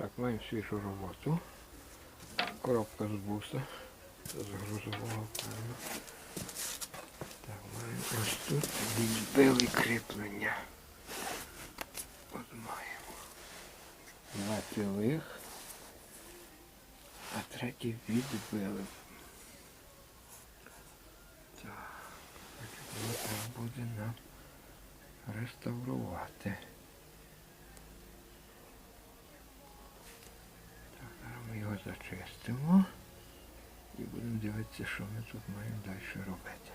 Так, маємо свіжу роботу. Коробка з буса. З грузового плану. Так, маємо ось тут відбили кріплення. От маємо. Два цілих, а третій відбили. Так, треба буде нам реставрувати. Так, зараз зачистимо і будемо дивитися, що ми тут маємо далі робити.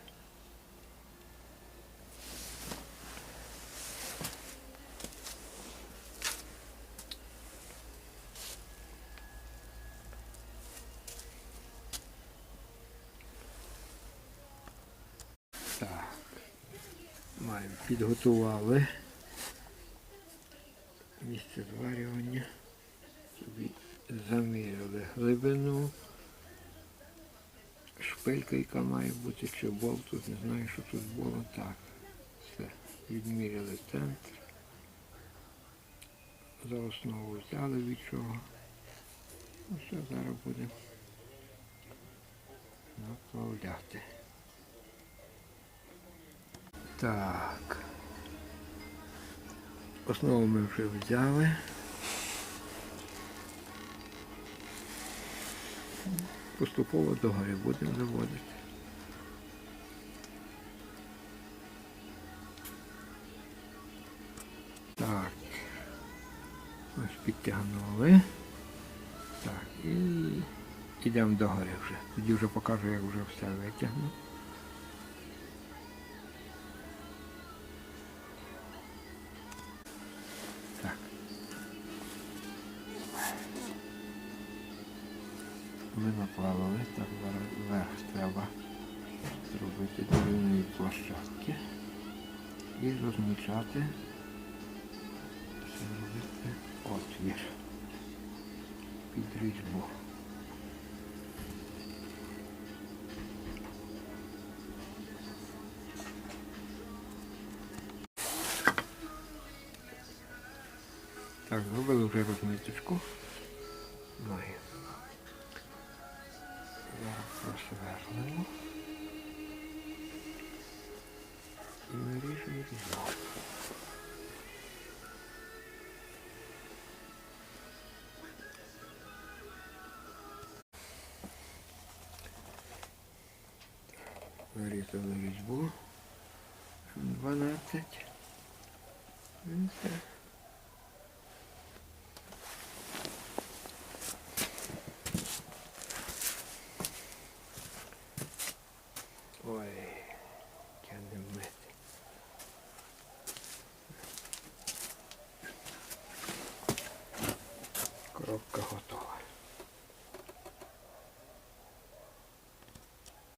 Так, маємо підготували місце зварювання. Собі заміряли глибину. Шпилька, яка має бути, чи болт, тут не знаю, що тут було. Так, все. Відміряли центр. За основу взяли від чого. Ну все, зараз будемо направляти. Так. Основу ми вже взяли. Поступово догори будемо заводити. Так. Ось підтягнули. Так, і йдемо догори вже. Тоді вже покажу, як вже все витягну. Так. Ми наплавили, так вверх треба зробити до площадки і розмічати, зробити отвір під різьбу. Так, зробили вже розміточку. Зараз просверлимо. І наріжемо різьбу. Вирізали різьбу. 12. І Коробка готова.